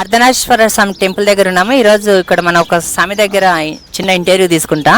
అర్ధనాశ్వర స్వామి temple దగ్గర ఉన్నాము. ఈరోజు ఇక్కడ మనం ఒక స్వామి దగ్గర చిన్న ఇంటర్వ్యూ తీసుకుంటా.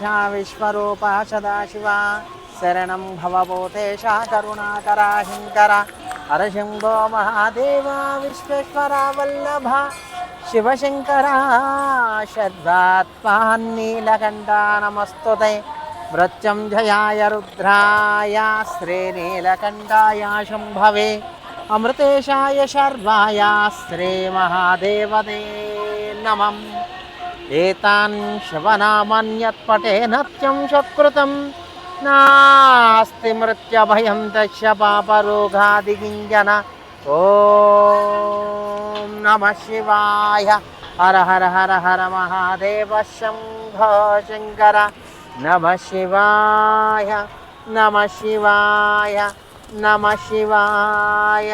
दक्षा विश्वरूपा सदाशिवा शरणं भवभूतेशा करुणाकरा हिङ्करा हरशिम्भो महादेवा, विश्वेश्वरा, वल्लभा। शिवशङ्करा षड्वात्मान्नीलकण्ठा नमस्तु ते मृत्युञ्जयाय रुद्राय श्रीनीलकण्ठाय शम्भवे। अमृतेशाय शर्वाय श्रीमहादेवदे नमः ఏతాన్ శవనామన్యత్పటే నత్యం శత్కృతం నాస్తి మృత్యభయం దశ పాపరోగాదిగింజన ఓం నమ శివాయ హర హర హర హర మహాదేవ శంభో శంకర నమ శివాయ నమ శివాయ నమ శివాయ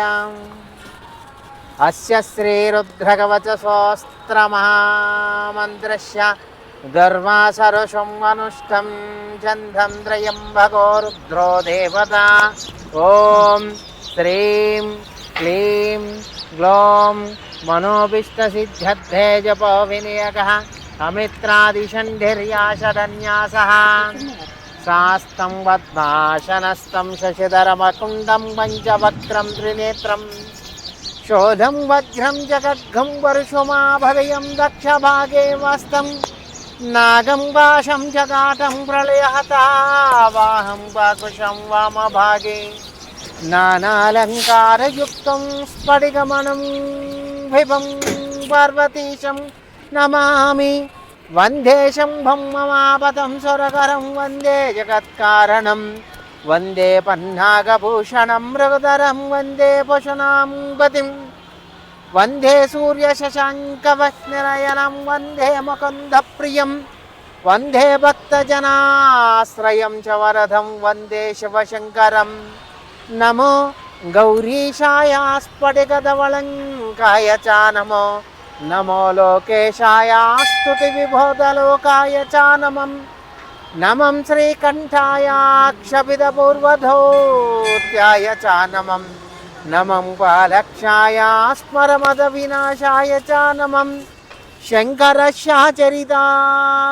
अस्य श्रीरुद्रकवचसोऽस्त्रमहामन्त्रस्य धर्मासरुषमनुष्ठं छन्दं भगो रुद्रो देवता। ॐ श्रीं क्लीं ग्लौं मनोभीष्टसिद्ध्यर्थे जपो विनियगः अमित्रादिषण्ढिर्याषदन्यासः सास्तं पद्माशनस्तं शशिधरमकुण्डं पञ्चवक्त्रं त्रिनेत्रम् शोधं वज्रं जगद्घं वर्षुमाभवयं दक्षभागे वस्तं नागं वाशं वाकुशम वाम वाकुशं नानालंकार युक्त स्फटिकमणं विभम पार्वतीशम नमामि। वंदे शंभम ममापदं सुरकरं वंदे जगत्कारणम। వందే పన్నాగభూషణం మృగధరం వందే పశునాం గతిం. వందే సూర్యశశాంకవస్నిరయనం వందే ముకుందప్రియం వందే భక్తజనాశ్రయం చ వరదం వందే శివశంకరం. నమో గౌరీశాయ స్ఫటికధవళంకాయ చ నమో నమో లోకేశాయ స్తుతి విబోధలోకాయ చ నమం. నమం శ్రీకంఠాయాక్షపిదపూర్వధోత్యాయ చ నమం నమం పాలక్షాయ స్మరమద వినాశాయ చ నమం శంకరశాచరితా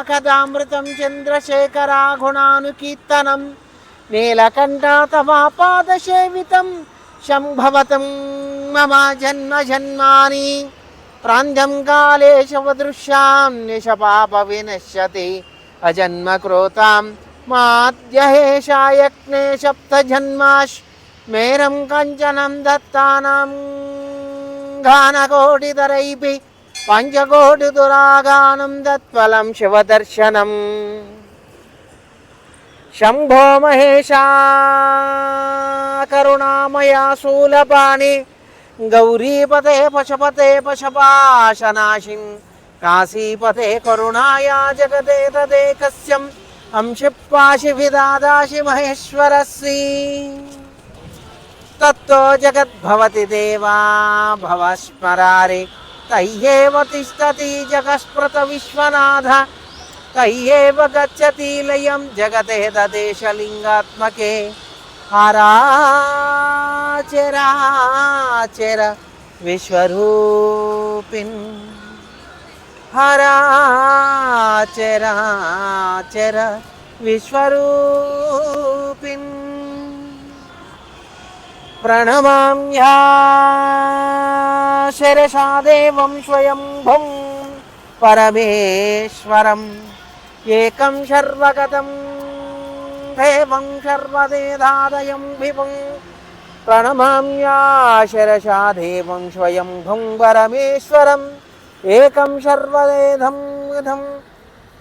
కథామృతం చంద్రశేఖరా గుణానుకీర్తనం నీలకంఠ తవాపాదసేవితం శంభవతం మమ జన్మ జన్మాని ప్రాంతం కాలే శవదృశ్యాం నిశపాప వినశ్యతి अजन्म माद्यहेशायज्ञे सप्तजन्माश्मेरं कञ्चनं दत्तानां घानकोटितरैपि पञ्चकोटिदुरागानं तत्फलं शिवदर्शनम् शम्भो महेशा करुणामया शूलपाणि गौरीपते पशपते पशपाशनाशिन् काशीपथे करुणाया जगते तदेकस्यम् अंशपाशिभिदादाशि महेश्वरस्वी। तत्तो जगद्भवति देवा भवस्मरारे। तय्येव तिष्ठति जगस्पृतविश्वनाथ तय्येव गच्छति लयं जगते ददेश तदेशलिङ्गात्मके हराचराचर विश्वरूपिन्। హరాచరాచర విశ్వరూపిన్ హరాచరాచర విశ్వరూపిన్. ప్రణమామ్యా శిరసా స్వయంభుం పరమేశ్వరం. ఏకం సర్వగతం దేవం సర్వదేదాదయం విభుం. ప్రణమామ్యాశరషా దేవం పరమేశ్వరం. ఏకం సర్వదేధం విధం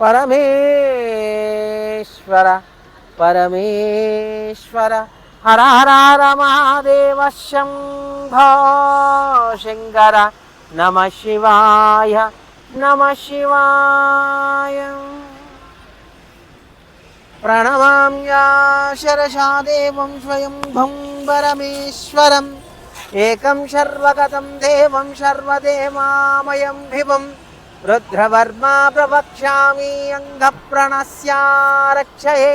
పరమేశ్వర పరమేశ్వర. హర హర మహాదేవ శంభో శంకర. నమ శివాయ నమ శివాయ. ప్రణమామ్యా దేవం స్వయం భం పరమేశ్వరం. एकं शर्वगतं देवं शर्वदेवामयं भिवं रुद्रवर्मा प्रवक्ष्यामि अङ्गप्रणस्या रक्षये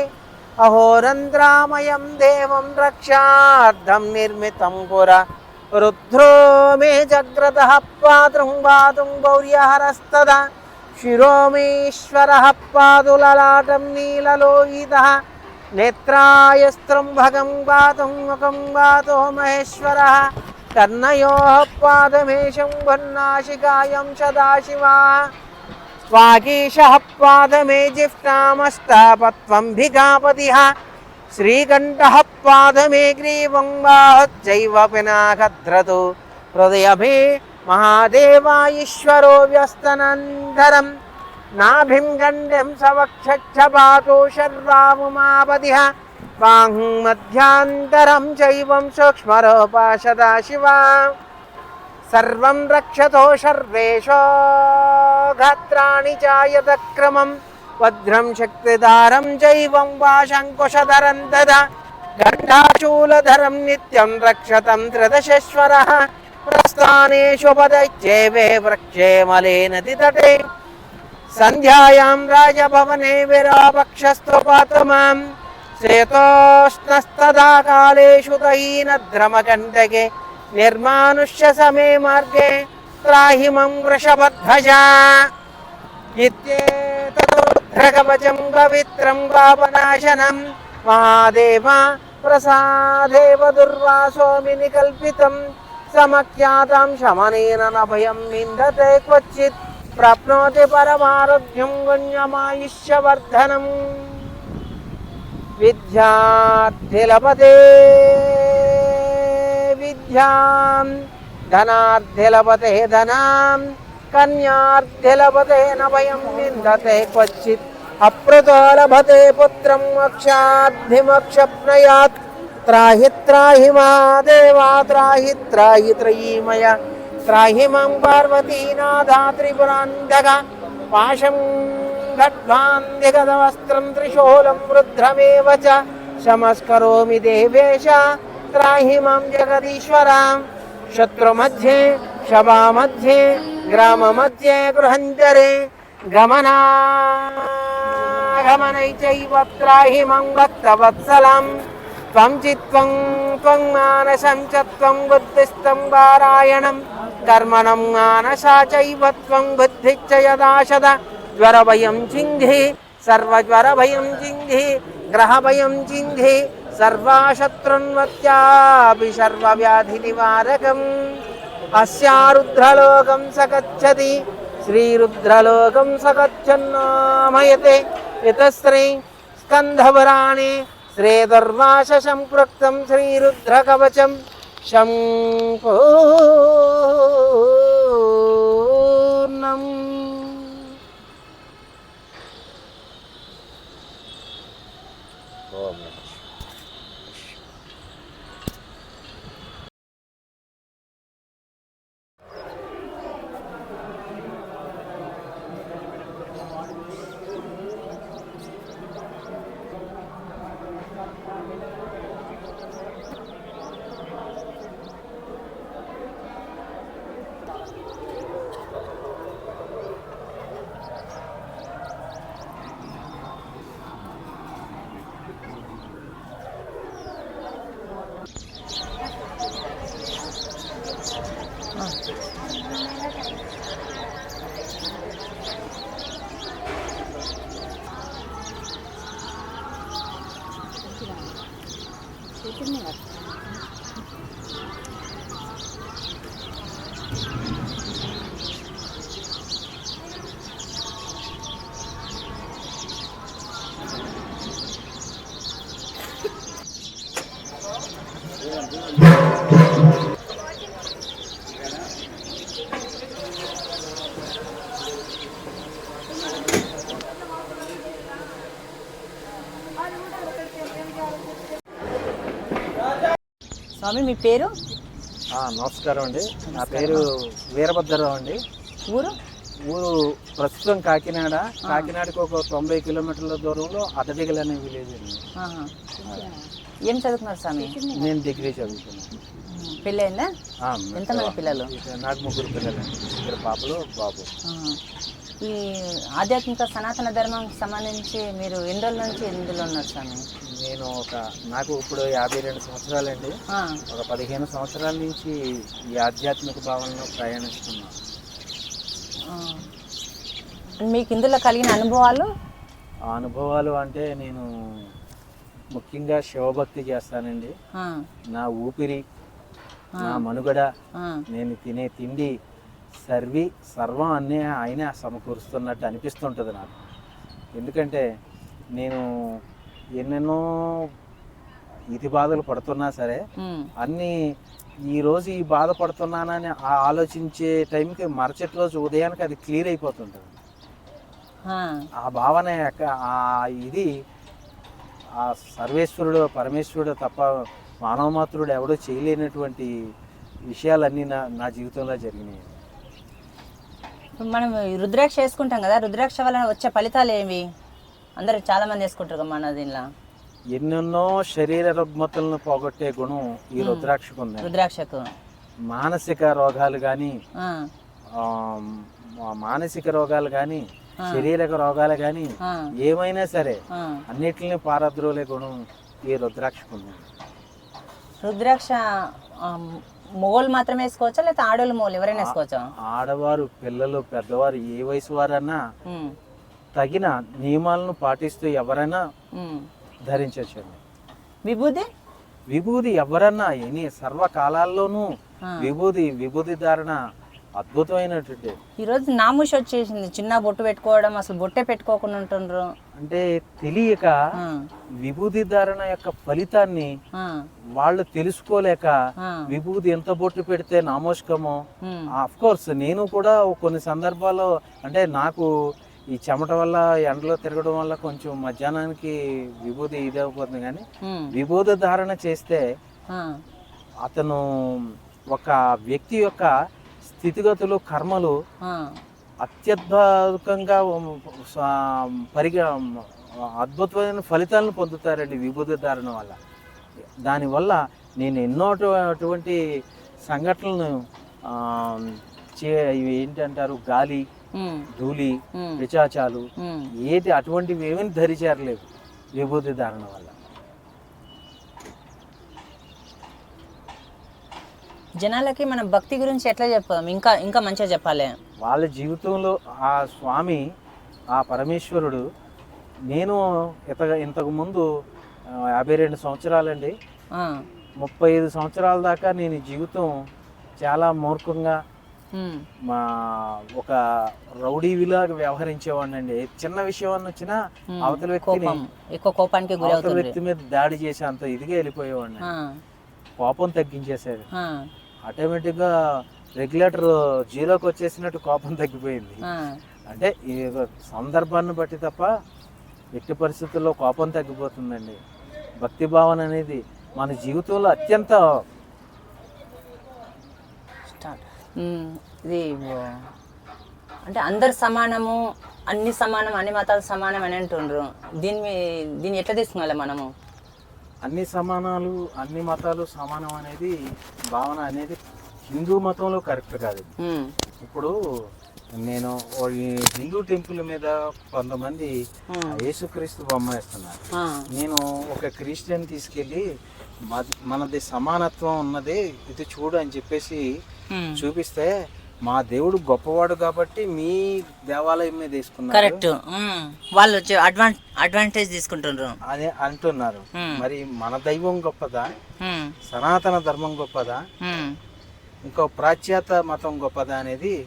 अहोरन्ध्रामयं देवं रक्षार्धं निर्मितं पुरा। रुद्रो मे जग्रतः पातुं पातुं गौर्यहरस्तदा। शिरो मेश्वरः पादुललाटं नीललोहितः। नेत्रायस्त्रं भगं पातुं मुखं पातो महेश्वरः। కర్ణయో పాదమేషం వర్ణాశికాయం సదాశివా వాగీశ పాదమే జిష్టామస్తాపత్వంభికాపతి శ్రీకంఠ పాదమే గ్రీవం వాహచ్చైవ పినాకద్రతు హృదయభే మహాదేవాయీశ్వరో వ్యస్తనంతరం నాభిం గండం సవక్షపాతో శర్వాముమాపతి బాహుమధ్యాంతరం చైవం సూక్ష్మరూపాశదా శివా సర్వం రక్షతో సర్వేషో గాత్రాణి చాయతక్రమం వజ్రం శక్తిదారం చైవం వాశంకుశధరం తదా గండాచూలధరం నిత్యం రక్షతం త్రిదశేశ్వర ప్రస్థానేషు పదచ్చేవే వృక్షే మలేనది తటే సంధ్యాయాం రాజభవనే విరాపక్షస్తు పాతమాం శ్రేతోష్ణస్తదా కాలేషు తహీనద్రమకంటకే నిర్మానుష్య సమే మార్గే త్రాహిమం వృషభధ్వజ. ఇత్యేతదుర్ధకవచం పవిత్రం పాపనాశనం. మహాదేవ ప్రసాదేవ దుర్వాసోమిని కల్పితం. సమఖ్యాతం శమనేన నభయం నిందతే క్వచిత్. ప్రాప్నోతి పరమారోగ్యం గుణ్యమాయుష్యవర్ధనం విద్యార్థిలపతే విద్యాం ధనార్థిలపతే ధనాం కన్యార్థిలపతే నభయం విందతే క్వచిత్ అప్రతో లభతే పుత్రం మోక్షాద్ధిమోక్షప్నయాత్ త్రాహి త్రాహి మహాదేవా త్రాహి త్రాహి త్రయీమయ త్రాహి మాం పార్వతీనాథా త్రిపురాంధక खट्वाम्बिगदवस्त्रं त्रिशूलं रुद्रमेव च। शमस्करोमि देवेश त्राहि माँ जगदीश्वरां। शत्रुमध्ये, शवामध्ये, ग्राममध्ये गृहञ्जरे। गमना चैव त्राहि त्वं चित्त्वं, त्वं मानसं च त्वं बुद्धिस्तं वारायणं। कर्मणं मानसा चैव त्वं बुद्धिश्च यदाशद। జ్వరభయం చింధి సర్వజ్వరభయం చింధి గ్రహభయం చింధి సర్వాశత్రున్వత్యాపి సర్వవ్యాధి నివారకం అస్యారుద్రలోకం సగచ్చతి శ్రీరుద్రలోకం సగచ్చన్నామయతే ఇతశ్రీ స్కంధపురాణే శ్రీదుర్వాస సంపృక్తం శ్రీరుద్రకవచం సంపూర్ణం 一根苗。స్వామి మీ పేరు? నమస్కారం అండి. నా పేరు వీరభద్రరావు అండి. ఊరు? ఊరు ప్రస్తుతం కాకినాడ. కాకినాడకు ఒక తొంభై కిలోమీటర్ల దూరంలో అదడిగల్ అనే విలేజ్ అండి. ఏం చదువుకున్నారు స్వామి? నేను డిగ్రీ చదువుతున్నాను. పెళ్ళయిందా? ఆ, ఎంతమంది పిల్లలు? నాకు ముగ్గురు పిల్లలండి. ఇద్దరు పాపలు బాబు. ఈ ఆధ్యాత్మిక సనాతన ధర్మం సంబంధించి మీరు ఎన్ని రోజుల నుంచి ఇందులో ఉన్నారు స్వామి? నేను ఒక నాకు ఇప్పుడు యాభై రెండు సంవత్సరాలండి. ఒక పదిహేను సంవత్సరాల నుంచి ఈ ఆధ్యాత్మిక భావనలో ప్రయాణిస్తున్నాను. మీకు ఇందులో కలిగిన అనుభవాలు? అనుభవాలు అంటే నేను ముఖ్యంగా శివభక్తి చేస్తానండి. నా ఊపిరి నా మనుగడ నేను తినే తిండి సర్వి సర్వం అన్నీ ఆయనే సమకూరుస్తున్నట్టు అనిపిస్తుంటుంది నాకు. ఎందుకంటే నేను ఎన్నెన్నో ఇది బాధలు పడుతున్నా సరే అన్నీ ఈ రోజు ఈ బాధపడుతున్నానని ఆ- ఆలోచించే టైంకి మరుసటి రోజు ఉదయానికి అది క్లియర్ అయిపోతుంటుంది. ఆ, భావన యొక్క ఆ ఇది ఆ సర్వేశ్వరుడు పరమేశ్వరుడు తప్ప మానవమాత్రుడు ఎవడో చేయలేనటువంటి విషయాలన్నీ నా నా జీవితంలో జరిగినాయి. మనం రుద్రాక్ష వేసుకుంటాం కదా రుద్రాక్ష వలన వచ్చే ఫలితాలు ఏవి? అందరూ చాలా మంది వేసుకుంటారు మన దీనిలో. ఎన్నెన్నో శరీర రుగ్మతలను పోగొట్టే గుణం ఈ రుద్రాక్షకు ఉంది. రుద్రాక్షకు. మానసిక రోగాలు కానీ మానసిక రోగాలు కానీ శారీరక రోగాలు కానీ ఏమైనా సరే. అన్నిటిని పారద్రోలే గుణం ఈ రుద్రాక్షకు ఉంది. రుద్రాక్ష మొగోళ్ళు మాత్రమే వేసుకోవచ్చా? లేకపోతే ఆడోళ్ళు మొగోళ్ళు ఎవరైనా వేసుకోవచ్చా? ఆడవారు పిల్లలు పెద్దవారు ఏ వయసు వారన్నా తగిన నియమాలను పాటిస్తూ ఎవరైనా ఉమ్. ధరించవచ్చండి విభూది విభూది ఎవరన్నా ఎన్ని సర్వకాలాల్లోనూ. విభూది విభూది ధారణ అద్భుతమైనటువంటి. ఈరోజు నామూష వచ్చేసింది. చిన్న బొట్టు పెట్టుకోవడం అసలు బొట్టే పెట్టుకోకుండా ఉంటుండ్రు. అంటే తెలియక ఆ, విభూది ధారణ యొక్క ఫలితాన్ని వాళ్ళు తెలుసుకోలేక ఆ, విభూది ఎంత బొట్టు పెడితే నామోష్కమో? ఆఫ్ కోర్స్ నేను కూడా కొన్ని సందర్భాల్లో అంటే నాకు ఈ చెమట వల్ల ఎండలో తిరగడం వల్ల కొంచెం మధ్యాహ్నానికి విభూది ఇదైపోతుంది కానీ విభూది ధారణ చేస్తే అతను ఒక వ్యక్తి యొక్క స్థితిగతులు కర్మలు అత్యద్భుతంగా పరిగ అద్భుతమైన ఫలితాలను పొందుతారండి విభూతి ధారణ వల్ల. దానివల్ల నేను ఎన్నో అటు- అటువంటి సంఘటనలను చే ఇవి ఏంటంటారు గాలి ధూళి పిచాచాలు ఉమ్. ఏది అటువంటివి ఏమీ ధరిచేరలేదు విభూతి ధారణ వల్ల. జనాలకి మన భక్తి గురించి ఎట్లా చెప్తాం ఇంకా ఇంకా మంచిగా చెప్పాలి. వాళ్ళ జీవితంలో ఆ స్వామి ఆ పరమేశ్వరుడు నేను ఇత ఇంతకు ముందు యాభై రెండు సంవత్సరాలండి. ముప్పై ఐదు సంవత్సరాల దాకా నేను జీవితం చాలా మూర్ఖంగా మా ఒక రౌడీవిలాగా వ్యవహరించేవాడిని అండి చిన్న విషయం అని వచ్చినా. అవతల వ్యక్తిని ఎక్కువ కోపానికి అవతల వ్యక్తి మీద దాడి చేసి అంత ఇదిగా వెళ్ళిపోయేవాడిని. కోపం తగ్గించేసేది. ఆ, ఆటోమేటిక్గా రెగ్యులేటర్ జీరోకి వచ్చేసినట్టు కోపం తగ్గిపోయింది. అంటే ఈ సందర్భాన్ని బట్టి తప్ప ఎట్టి పరిస్థితుల్లో కోపం తగ్గిపోతుందండి. భక్తి భావన అనేది మన జీవితంలో అత్యంత ఇది అంటే అందరు సమానము అన్ని సమానం అన్ని మతాలు సమానం అని అంటుండ్రు. దీన్ని దీన్ని ఎట్లా తీసుకోవాలి మనము? అన్ని సమానాలు అన్ని మతాలు సమానం అనేది భావన అనేది హిందూ మతంలో కరెక్ట్ కాదు. ఇప్పుడు నేను హిందూ టెంపుల్ మీద కొంతమంది యేసుక్రీస్తు బొమ్మ వేస్తున్నారు. నేను ఒక క్రిస్టియన్ తీసుకెళ్ళి మనది సమానత్వం ఉన్నది ఇది చూడు అని చెప్పేసి. చూపిస్తే మా దేవుడు గొప్పవాడు కాబట్టి మీ దేవాలయం మీద కరెక్ట్. వాళ్ళు అడ్వాంటేజ్ తీసుకుంటుండ్రు. అదే అంటున్నారు. మరి మన దైవం గొప్పదా? సనాతన ధర్మం గొప్పదా? ఇంకో ప్రాచ్యాత మతం గొప్పదా అనేది.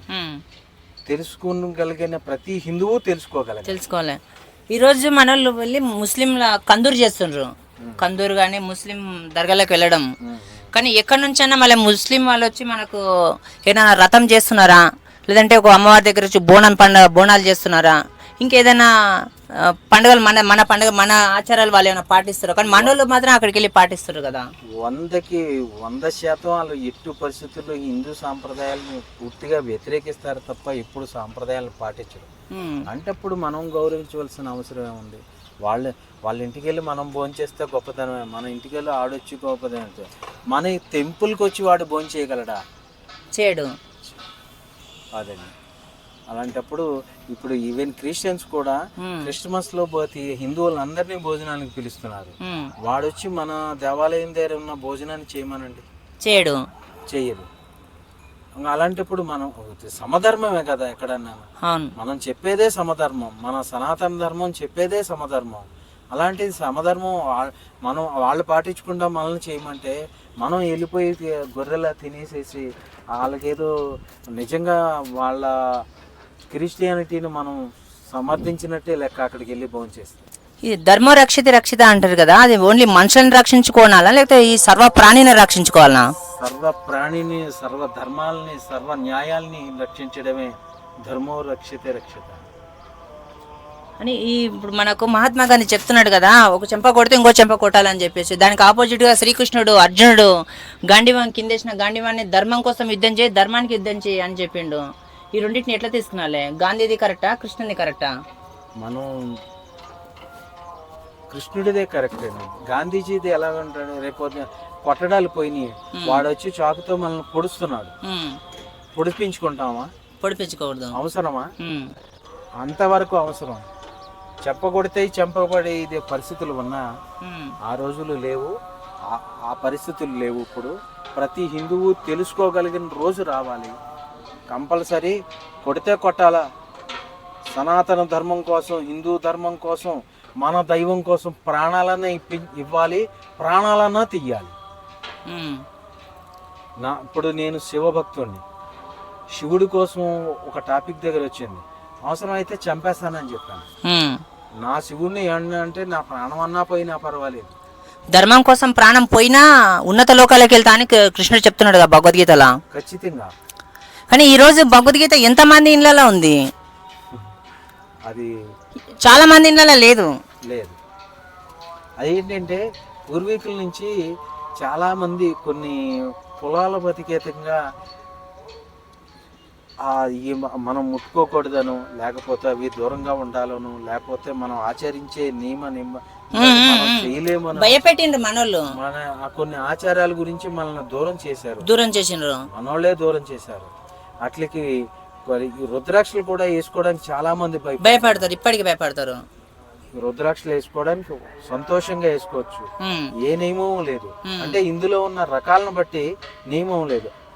తెలుసుకోగలిగిన ప్రతి హిందువు తెలుసుకోగలగాలి. తెలుసుకోవాలి. ఈరోజు మన వాళ్ళు వెళ్ళి ముస్లింల కందూరు చేస్తుండ్రు. కందూరు కానీ ముస్లిం దర్గాలకు వెళ్ళడం. కానీ ఎక్కడి నుంచైనా మళ్ళీ ముస్లిం వాళ్ళు వచ్చి మనకు ఏదైనా రథం చేస్తున్నారా? లేదంటే ఒక అమ్మవారి దగ్గర వచ్చి బోనం పండుగ బోనాలు చేస్తున్నారా? ఇంకేదైనా పండుగలు మన మన పండుగ మన ఆచారాలు వాళ్ళు ఏమైనా పాటిస్తారు? కానీ మనోళ్ళు మాత్రం అక్కడికి వెళ్ళి పాటిస్తారు కదా. వందకి వంద శాతం వాళ్ళు ఎట్టు పరిస్థితుల్లో హిందూ సాంప్రదాయాలను పూర్తిగా వ్యతిరేకిస్తారు తప్ప ఎప్పుడు సాంప్రదాయాలను పాటించరు. అంటే అప్పుడు మనం గౌరవించవలసిన అవసరం ఏముంది? వాళ్ళ వాళ్ళ ఇంటికి వెళ్ళి మనం భోంచేస్తే గొప్పతనమే. మన ఇంటికి వెళ్ళి ఆడొచ్చి గొప్పతనం మన టెంపుల్కి వచ్చి వాడు భోజనం చేయగలడా? చేయడు. అదండి. అలాంటప్పుడు ఇప్పుడు ఈవెన్ క్రిస్టియన్స్ కూడా ఉమ్, క్రిస్మస్లో పోతే హిందువులందరినీ భోజనానికి పిలుస్తున్నారు. వాడొచ్చి మన దేవాలయం దగ్గర ఉన్న భోజనాన్ని చేయమనండి. చేయడు. ఇంకా అలాంటప్పుడు మనం సమధర్మమే కదా ఎక్కడన్నా. మనం చెప్పేదే సమధర్మం. మన సనాతన ధర్మం చెప్పేదే సమధర్మం. అలాంటిది సమధర్మం మనం వాళ్ళు పాటించకుండా మనల్ని చేయమంటే మనం వెళ్ళిపోయి గొర్రెలా తినేసేసి వాళ్ళకేదో నిజంగా వాళ్ళ క్రిస్టియానిటీని మనం సమర్థించినట్టే లెక్క అక్కడికి వెళ్ళి భోంచేస్తాం ఇది ధర్మ రక్షిత రక్షిత అంటారు కదా అది ఓన్లీ మనుషులను రక్షించుకోవాలా లేకపోతే ఈ సర్వ ప్రాణిని రక్షించుకోవాలా? సర్వ ప్రాణిని సర్వ ధర్మాలని సర్వ న్యాయాల్ని రక్షించడమే ధర్మో రక్షితే రక్షిత. అని ఈ ఇప్పుడు మనకు మహాత్మా గాంధీ చెప్తున్నాడు కదా ఒక చెంప కొడితే ఇంకో చెంప కొట్టాలని చెప్పేసి. దానికి ఆపోజిట్గా శ్రీకృష్ణుడు అర్జునుడు గాంధీవాన్ కిందేసిన గాంధీవాన్ని ధర్మం కోసం యుద్ధం చేయి ధర్మానికి యుద్ధం చేయి అని చెప్పిండు. ఈ రెండింటిని ఎట్లా తీసుకున్నాలే? గాంధీది కరెక్టా కృష్ణుది కరెక్టా? మనం కృష్ణుడిదే కరెక్ట్. గాంధీజీది ఎలా ఉంటాడు? రేపు కొట్టడాలు పోయినాయి. వాడు వచ్చి చాకుతో మనల్ని పొడుస్తున్నాడు. పొడిపించుకుంటామా? పొడిపించుకోకూడదు. అవసరమా? అంతవరకు అవసరం. చెప్పకొడితే చెంపబడి ఇదే పరిస్థితులు ఉన్నా ఆ రోజులు లేవు. ఆ- ఆ పరిస్థితులు లేవు ఇప్పుడు. ప్రతి హిందువు తెలుసుకోగలిగిన రోజు రావాలి. కంపల్సరీ కొడితే కొట్టాలా. సనాతన ధర్మం కోసం హిందూ ధర్మం కోసం మన దైవం కోసం ప్రాణాలన్నా ఇప్పి ఇవ్వాలి ప్రాణాలన్నా తీయాలి. నా ఇప్పుడు నేను శివభక్తుడిని శివుడి కోసం ఒక టాపిక్ దగ్గర వచ్చింది. అవసరమైతే చంపేస్తానని చెప్పాను. నా శివుడిని ఏమన్నా అంటే నా ప్రాణం అన్నా పోయినా పర్వాలేదు. ధర్మం కోసం ప్రాణం పోయినా ఉన్నత లోకాలకు వెళ్తా అని కృష్ణుడు చెప్తున్నాడు కదా భగవద్గీతలో. ఖచ్చితంగా. కానీ ఈ రోజు భగవద్గీత ఎంతమంది ఇళ్ళలో ఉంది? అది చాలా మంది ఇళ్ళలో లేదు. లేదు. అదేంటంటే పూర్వీకుల నుంచి చాలామంది కొన్ని కులాల ప్రతికేతంగా ఈ మనం ముట్టుకోకూడదను లేకపోతే అవి దూరంగా ఉండాలను లేకపోతే మనం ఆచరించే నియమ నియమ మనం చేయలేమను. భయపెట్టిండ్రు మనోళ్ళు. మన కొన్ని ఆచారాల గురించి మనల్ని దూరం చేశారు. దూరం చేసిండ్రు. మనోళ్ళే దూరం చేశారు. అట్లకి రుద్రాక్షలు కూడా వేసుకోవడానికి చాలా మంది భయపడతారు ఇప్పటికి భయపడతారు. రుద్రాక్షలు వేసుకోవడానికి సంతోషంగా వేసుకోవచ్చు. ఏ నియమం లేదు. అంటే ఇందులో ఉన్న రకాలను బట్టి నియమం లేదు.